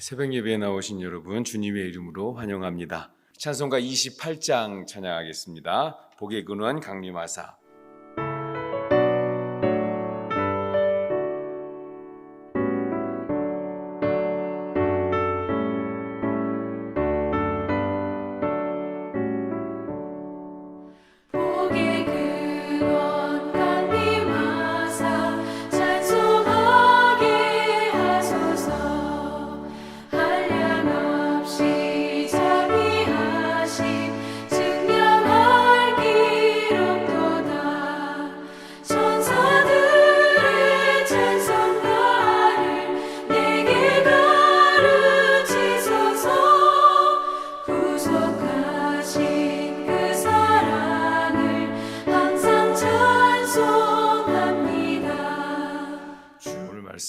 새벽 예배에 나오신 여러분 주님의 이름으로 환영합니다. 찬송가 28장 찬양하겠습니다. 복의 근원 강림하사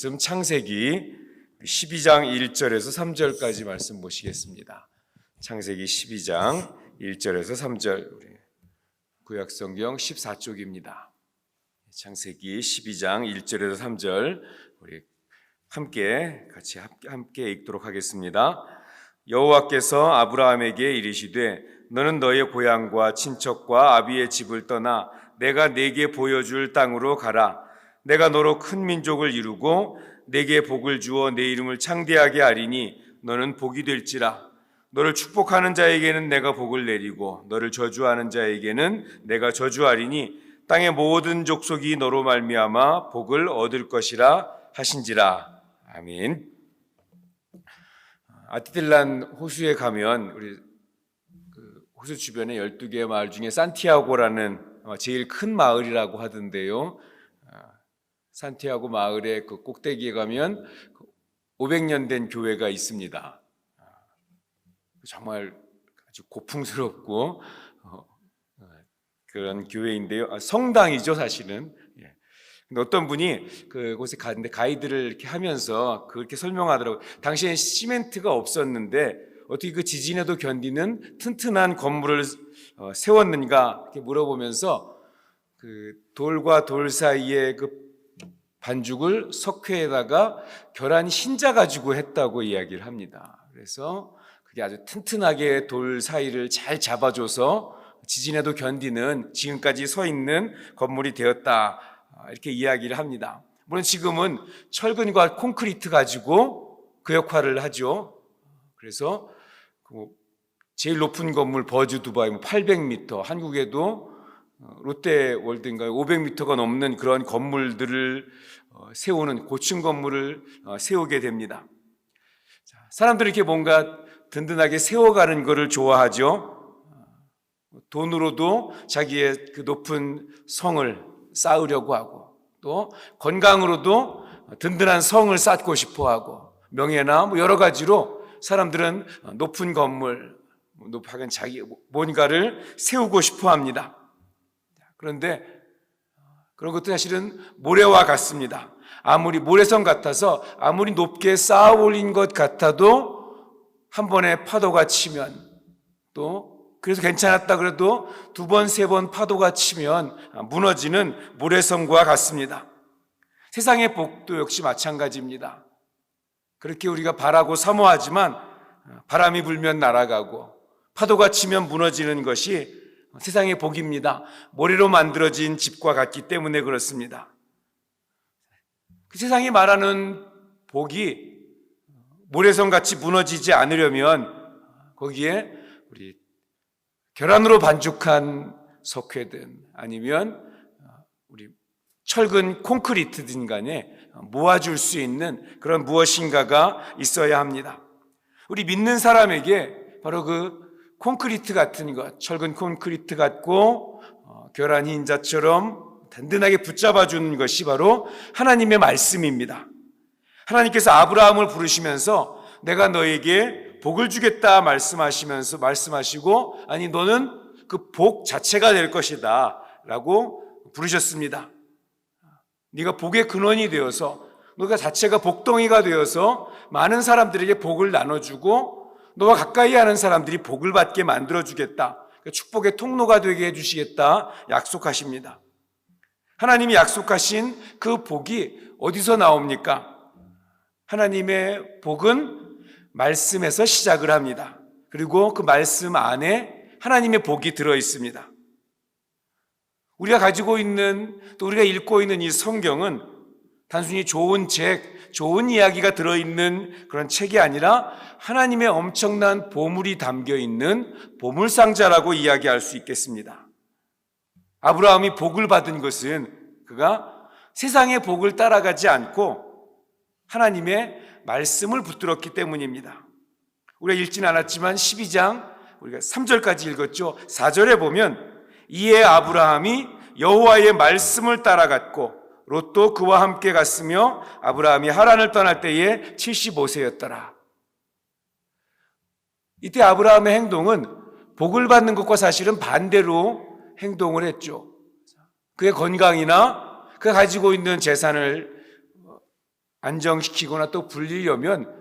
말씀 창세기 12장 1절에서 3절까지 말씀 보시겠습니다. 창세기 12장 1절에서 3절 우리 구약 성경 14쪽입니다. 창세기 12장 1절에서 3절 우리 함께 같이 함께- 함께 읽도록 하겠습니다. 여호와께서 아브라함에게 이르시되 너는 너의 고향과 친척과 아비의 집을 떠나 내가 네게 보여줄 땅으로 가라. 내가 너로 큰 민족을 이루고 내게 복을 주어 내 이름을 창대하게 하리니 너는 복이 될지라. 너를 축복하는 자에게는 내가 복을 내리고 너를 저주하는 자에게는 내가 저주하리니 땅의 모든 족속이 너로 말미암아 복을 얻을 것이라 하신지라. 아멘. 아티틀란 호수에 가면 우리 그 호수 주변에 12개의 마을 중에 산티아고라는 어, 제일 큰 마을이라고 하던데요. 아, 산티아고 마을의 그 꼭대기에 가면 500년 된 교회가 있습니다. 아, 정말 아주 고풍스럽고 어, 어, 그런 교회인데요. 아, 성당이죠, 사실은. 예. 어떤 분이 그곳에 갔는데 가이드를 이렇게 하면서 그렇게 설명하더라고요. 당시엔 시멘트가 없었는데 어떻게 그 지진에도 견디는 튼튼한 건물을 어, 세웠는가 이렇게 물어보면서 그 돌과 돌 사이에 그 반죽을 석회에다가 계란 흰자 가지고 했다고 이야기를 합니다. 그래서 그게 아주 튼튼하게 돌 사이를 잘 잡아줘서 지진에도 견디는 지금까지 서 있는 건물이 되었다. 아, 이렇게 이야기를 합니다. 물론 지금은 철근과 콘크리트 가지고 그 역할을 하죠. 그래서 그 제일 높은 건물 버즈 두바이 800m, 한국에도 어, 롯데 월드인가 500m가 넘는 그런 건물들을 어, 세우는 고층 건물을 어, 세우게 됩니다. 자, 사람들이 이렇게 뭔가 든든하게 세워가는 것을 좋아하죠. 돈으로도 자기의 그 높은 성을 쌓으려고 하고 또 건강으로도 든든한 성을 쌓고 싶어 하고 명예나 뭐 여러 가지로 사람들은 높은 건물, 뭐 높아간 자기 뭔가를 세우고 싶어 합니다. 그런데 그런 것도 사실은 모래와 같습니다. 아무리 모래성 같아서 아무리 높게 쌓아 올린 것 같아도 한 번에 파도가 치면 또 그래서 괜찮았다 그래도 두 번, 세 번 파도가 치면 무너지는 모래성과 같습니다. 세상의 복도 역시 마찬가지입니다. 그렇게 우리가 바라고 사모하지만 바람이 불면 날아가고 파도가 치면 무너지는 것이 세상의 복입니다. 모래로 만들어진 집과 같기 때문에 그렇습니다. 그 세상이 말하는 복이 모래성 같이 무너지지 않으려면 거기에 우리 계란으로 반죽한 석회든 아니면 우리 철근 콘크리트든 간에 모아줄 수 있는 그런 무엇인가가 있어야 합니다. 우리 믿는 사람에게 바로 그 콘크리트 같은 것, 철근 콘크리트 같고 어, 계란 흰자처럼 든든하게 붙잡아 주는 것이 바로 하나님의 말씀입니다. 하나님께서 아브라함을 부르시면서 내가 너에게 복을 주겠다 말씀하시면서 말씀하시고 아니 너는 그 복 자체가 될 것이다라고 부르셨습니다. 네가 복의 근원이 되어서 너가 자체가 복덩이가 되어서 많은 사람들에게 복을 나눠주고 너와 가까이 하는 사람들이 복을 받게 만들어 주겠다. 그러니까 축복의 통로가 되게 해주시겠다 약속하십니다. 하나님이 약속하신 그 복이 어디서 나옵니까? 하나님의 복은 말씀에서 시작을 합니다. 그리고 그 말씀 안에 하나님의 복이 들어 있습니다. 우리가 가지고 있는 또 우리가 읽고 있는 이 성경은 단순히 좋은 책, 좋은 이야기가 들어 있는 그런 책이 아니라 하나님의 엄청난 보물이 담겨 있는 보물 상자라고 이야기할 수 있겠습니다. 아브라함이 복을 받은 것은 그가 세상의 복을 따라가지 않고 하나님의 말씀을 붙들었기 때문입니다. 우리가 읽진 않았지만 12장 우리가 3절까지 읽었죠. 4절에 보면 이에 아브라함이 여호와의 말씀을 따라갔고 롯도 그와 함께 갔으며 아브라함이 하란을 떠날 때에 75세였더라. 이때 아브라함의 행동은 복을 받는 것과 사실은 반대로 행동을 했죠. 그의 건강이나 그가 가지고 있는 재산을 안정시키거나 또 불리려면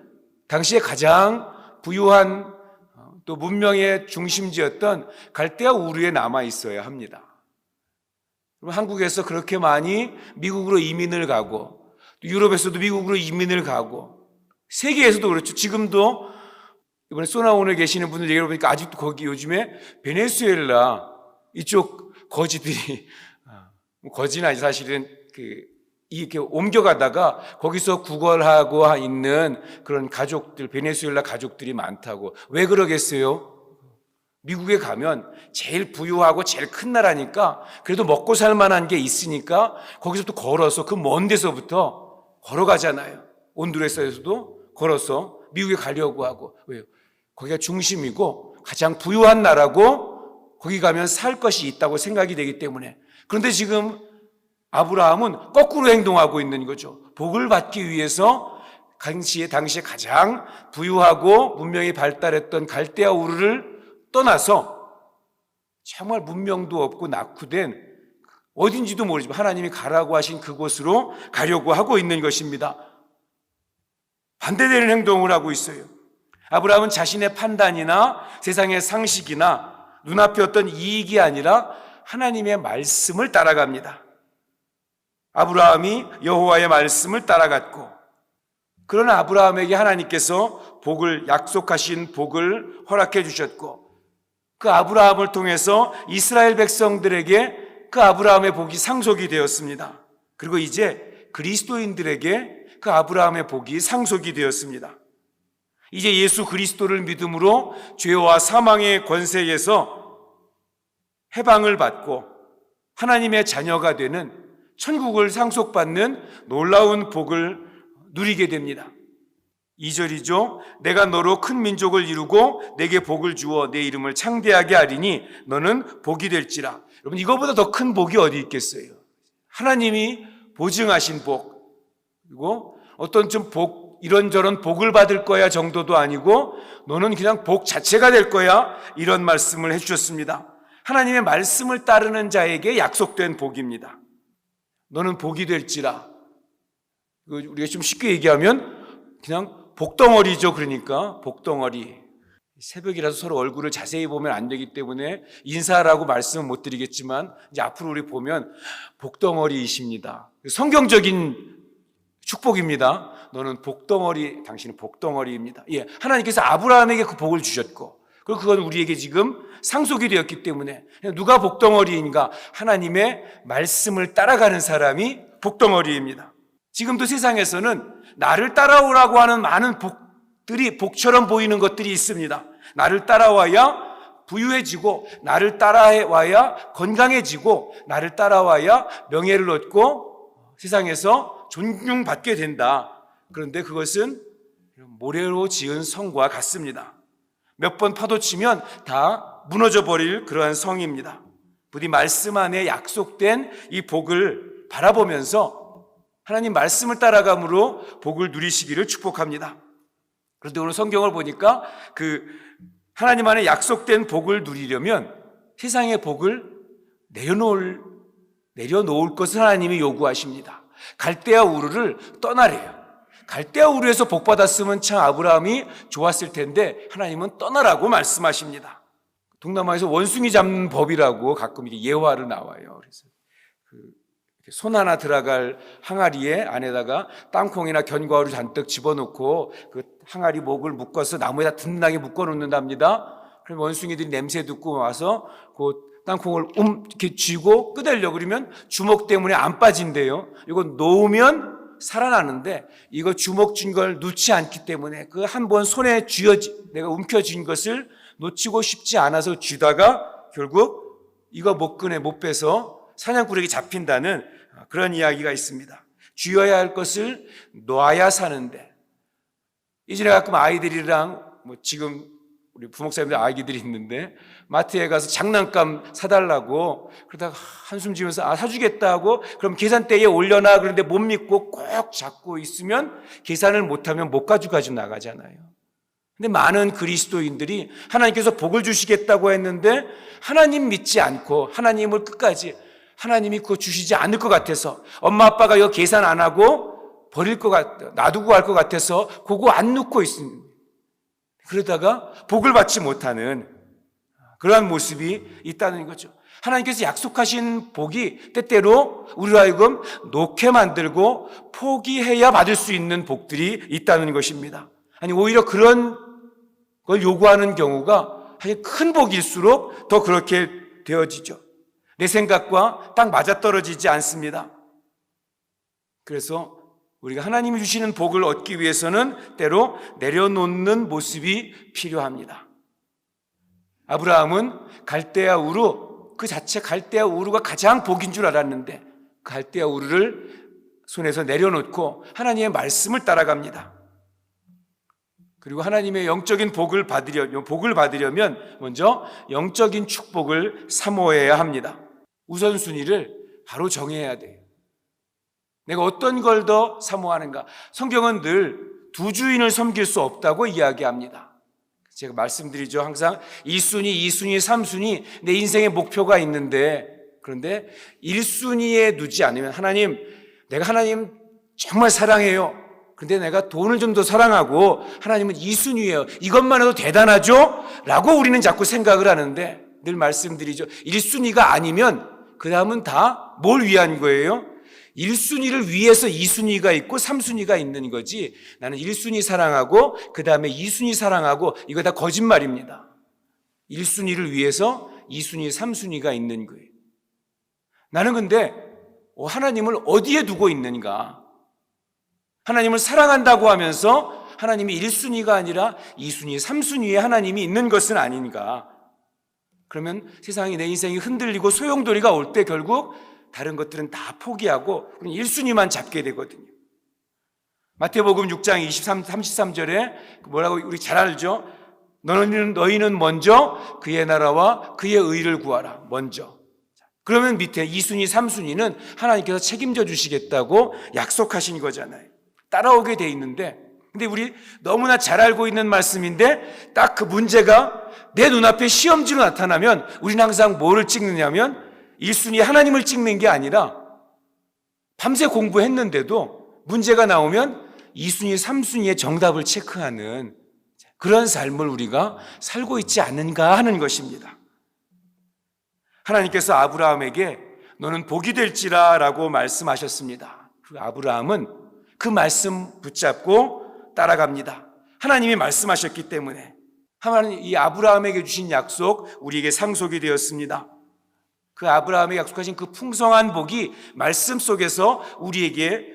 당시에 가장 부유한 어, 또 문명의 중심지였던 갈대아 우르에 남아 있어야 합니다. 그럼 한국에서 그렇게 많이 미국으로 이민을 가고 또 유럽에서도 미국으로 이민을 가고 세계에서도 그렇죠. 지금도 이번에 소나온에 계시는 분들 얘기해 보니까 아직도 거기 요즘에 베네수엘라 이쪽 거지들이 아, 뭐 아니 사실은 그 이렇게 옮겨가다가 거기서 구걸하고 있는 그런 가족들 베네수엘라 가족들이 많다고 왜 그러겠어요? 미국에 가면 제일 부유하고 제일 큰 나라니까 그래도 먹고 살 만한 게 있으니까 거기서부터 걸어서 그 먼 데서부터 걸어가잖아요. 온두레스에서도 걸어서 미국에 가려고 하고 왜요? 거기가 중심이고 가장 부유한 나라고 거기 가면 살 것이 있다고 생각이 되기 때문에 그런데 지금 아브라함은 거꾸로 행동하고 있는 거죠. 복을 받기 위해서 당시에 당시에 가장 부유하고 문명이 발달했던 갈대아 우르를 떠나서 정말 문명도 없고 낙후된 어딘지도 모르지만 하나님이 가라고 하신 그곳으로 가려고 하고 있는 것입니다. 반대되는 행동을 하고 있어요. 아브라함은 자신의 판단이나 세상의 상식이나 눈앞에 어떤 이익이 아니라 하나님의 말씀을 따라갑니다. 아브라함이 여호와의 말씀을 따라갔고 그러나 아브라함에게 하나님께서 복을 약속하신 복을 허락해 주셨고 그 아브라함을 통해서 이스라엘 백성들에게 그 아브라함의 복이 상속이 되었습니다. 그리고 이제 그리스도인들에게 그 아브라함의 복이 상속이 되었습니다. 이제 예수 그리스도를 믿음으로 죄와 사망의 권세에서 해방을 받고 하나님의 자녀가 되는 천국을 상속받는 놀라운 복을 누리게 됩니다. 2절이죠. 내가 너로 큰 민족을 이루고 내게 복을 주어 내 이름을 창대하게 하리니 너는 복이 될지라. 여러분 이거보다 더 큰 복이 어디 있겠어요? 하나님이 보증하신 복. 그리고 어떤 좀 복, 이런저런 복을 받을 거야 정도도 아니고 너는 그냥 복 자체가 될 거야. 이런 말씀을 해주셨습니다. 하나님의 말씀을 따르는 자에게 약속된 복입니다. 너는 복이 될지라. 우리가 좀 쉽게 얘기하면 그냥 복덩어리죠. 그러니까 복덩어리. 새벽이라서 서로 얼굴을 자세히 보면 안 되기 때문에 인사라고 말씀은 못 드리겠지만 이제 앞으로 우리 보면 복덩어리이십니다. 성경적인 축복입니다. 너는 복덩어리, 당신은 복덩어리입니다. 예, 하나님께서 아브라함에게 그 복을 주셨고, 그리고 그건 우리에게 지금 상속이 되었기 때문에 누가 복덩어리인가? 하나님의 말씀을 따라가는 사람이 복덩어리입니다. 지금도 세상에서는 나를 따라오라고 하는 많은 복들이 복처럼 보이는 것들이 있습니다. 나를 따라와야 부유해지고, 나를 따라와야 건강해지고, 나를 따라와야 명예를 얻고 세상에서 존중받게 된다. 그런데 그것은 모래로 지은 성과 같습니다. 몇 번 파도 치면 다 무너져 버릴 그러한 성입니다. 부디 말씀 안에 약속된 이 복을 바라보면서 하나님 말씀을 따라감으로 복을 누리시기를 축복합니다. 그런데 오늘 성경을 보니까 그 하나님 안에 약속된 복을 누리려면 세상의 복을 내려놓을 내려놓을 것을 하나님이 요구하십니다. 갈대아 우르를 떠나래요. 갈대아 우르에서 복 받았으면 참 아브라함이 좋았을 텐데 하나님은 떠나라고 말씀하십니다. 동남아에서 원숭이 잡는 법이라고 가끔 이게 예화를 나와요. 그래서 그 손 하나 들어갈 항아리에 안에다가 땅콩이나 견과류를 잔뜩 집어넣고 그 항아리 목을 묶어서 나무에다 든든하게 묶어 놓는답니다. 그럼 원숭이들이 냄새 듣고 와서 그 땅콩을 움 이렇게 쥐고 끄달려 그러면 주먹 때문에 안 빠진대요. 이거 놓으면 살아나는데 이거 주먹 쥔 걸 놓지 않기 때문에 그 한 번 손에 쥐어지 내가 움켜쥔 것을 놓치고 싶지 않아서 쥐다가 결국 이거 못 꺼내 못 빼서 사냥꾼에게 잡힌다는 그런 이야기가 있습니다. 쥐어야 할 것을 놔야 사는데 이전에 가끔 아이들이랑 뭐 지금 우리 부목사님들 아기들이 있는데 마트에 가서 장난감 사달라고 그러다가 한숨 지면서 아 사주겠다 하고 그럼 계산대에 올려놔 그런데 못 믿고 꼭 잡고 있으면 계산을 못하면 못 가지고 가지고 나가잖아요. 근데 많은 그리스도인들이 하나님께서 복을 주시겠다고 했는데 하나님 믿지 않고 하나님을 끝까지 하나님이 그거 주시지 않을 것 같아서 엄마 아빠가 이거 계산 안 하고 버릴 것 같, 놔두고 갈 것 같아서 그거 안 넣고 있습니다. 그러다가 복을 받지 못하는 그러한 모습이 있다는 거죠. 하나님께서 약속하신 복이 때때로 우리로 하여금 놓게 만들고 포기해야 받을 수 있는 복들이 있다는 것입니다. 아니 오히려 그런 걸 요구하는 경우가 큰 복일수록 더 그렇게 되어지죠. 내 생각과 딱 맞아떨어지지 않습니다. 그래서 우리가 하나님이 주시는 복을 얻기 위해서는 때로 내려놓는 모습이 필요합니다. 아브라함은 갈대아 우루 그 자체 갈대아 우루가 가장 복인 줄 알았는데 갈대아 우루를 손에서 내려놓고 하나님의 말씀을 따라갑니다. 그리고 하나님의 영적인 복을 받으려 복을 받으려면 먼저 영적인 축복을 사모해야 합니다. 우선순위를 바로 정해야 돼요. 내가 어떤 걸 더 사모하는가? 성경은 늘 두 주인을 섬길 수 없다고 이야기합니다. 제가 말씀드리죠. 항상 1순위, 2순위, 3순위 내 인생의 목표가 있는데 그런데 1순위에 두지 않으면 하나님 내가 하나님 정말 사랑해요. 근데 내가 돈을 좀 더 사랑하고 하나님은 2순위예요. 이것만 해도 대단하죠? 라고 우리는 자꾸 생각을 하는데 늘 말씀드리죠. 1순위가 아니면 그 다음은 다 뭘 위한 거예요? 1순위를 위해서 2순위가 있고 3순위가 있는 거지. 나는 1순위 사랑하고 그 다음에 2순위 사랑하고 이거 다 거짓말입니다. 1순위를 위해서 2순위, 3순위가 있는 거예요. 나는 근데 어, 하나님을 어디에 두고 있는가? 하나님을 사랑한다고 하면서 하나님이 1순위가 아니라 2순위, 3순위에 하나님이 있는 것은 아닌가? 그러면 세상이 내 인생이 흔들리고 소용돌이가 올 때 결국 다른 것들은 다 포기하고 1순위만 잡게 되거든요. 마태복음 6장 23, 33절에 뭐라고 우리 잘 알죠? 너희는, 너희는 먼저 그의 나라와 그의 의를 구하라. 먼저. 그러면 밑에 2순위, 3순위는 하나님께서 책임져 주시겠다고 약속하신 거잖아요. 따라오게 돼 있는데, 근데 우리 너무나 잘 알고 있는 말씀인데, 딱 그 문제가 내 눈앞에 시험지로 나타나면, 우리는 항상 뭐를 찍느냐면, 1순위 하나님을 찍는 게 아니라, 밤새 공부했는데도 문제가 나오면 2순위, 3순위의 정답을 체크하는 그런 삶을 우리가 살고 있지 않는가 하는 것입니다. 하나님께서 아브라함에게 너는 복이 될지라 라고 말씀하셨습니다. 그 아브라함은 그 말씀 붙잡고 따라갑니다. 하나님이 말씀하셨기 때문에 하나님 이 아브라함에게 주신 약속 우리에게 상속이 되었습니다. 그 아브라함에 약속하신 그 풍성한 복이 말씀 속에서 우리에게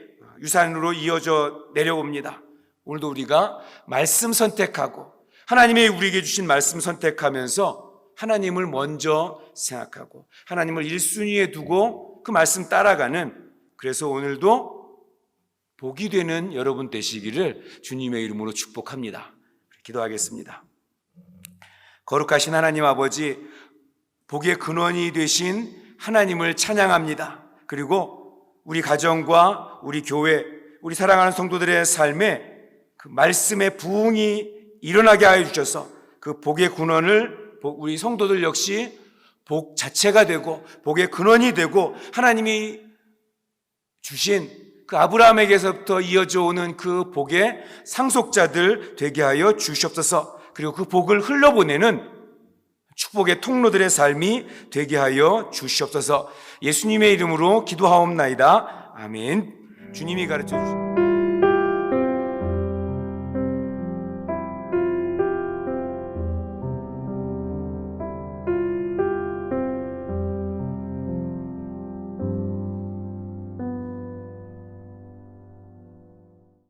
유산으로 이어져 내려옵니다. 오늘도 우리가 말씀 선택하고 하나님의 우리에게 주신 말씀 선택하면서 하나님을 먼저 생각하고 하나님을 1순위에 두고 그 말씀 따라가는 그래서 오늘도 복이 되는 여러분 되시기를 주님의 이름으로 축복합니다. 기도하겠습니다. 거룩하신 하나님 아버지 복의 근원이 되신 하나님을 찬양합니다. 그리고 우리 가정과 우리 교회, 우리 사랑하는 성도들의 삶에 그 말씀의 부흥이 일어나게 하여 주셔서 그 복의 근원을 우리 성도들 역시 복 자체가 되고 복의 근원이 되고 하나님이 주신 그 아브라함에게서부터 이어져 오는 그 복의 상속자들 되게 하여 주시옵소서. 그리고 그 복을 흘러보내는 축복의 통로들의 삶이 되게 하여 주시옵소서. 예수님의 이름으로 기도하옵나이다. 아멘. 주님이 가르쳐 주신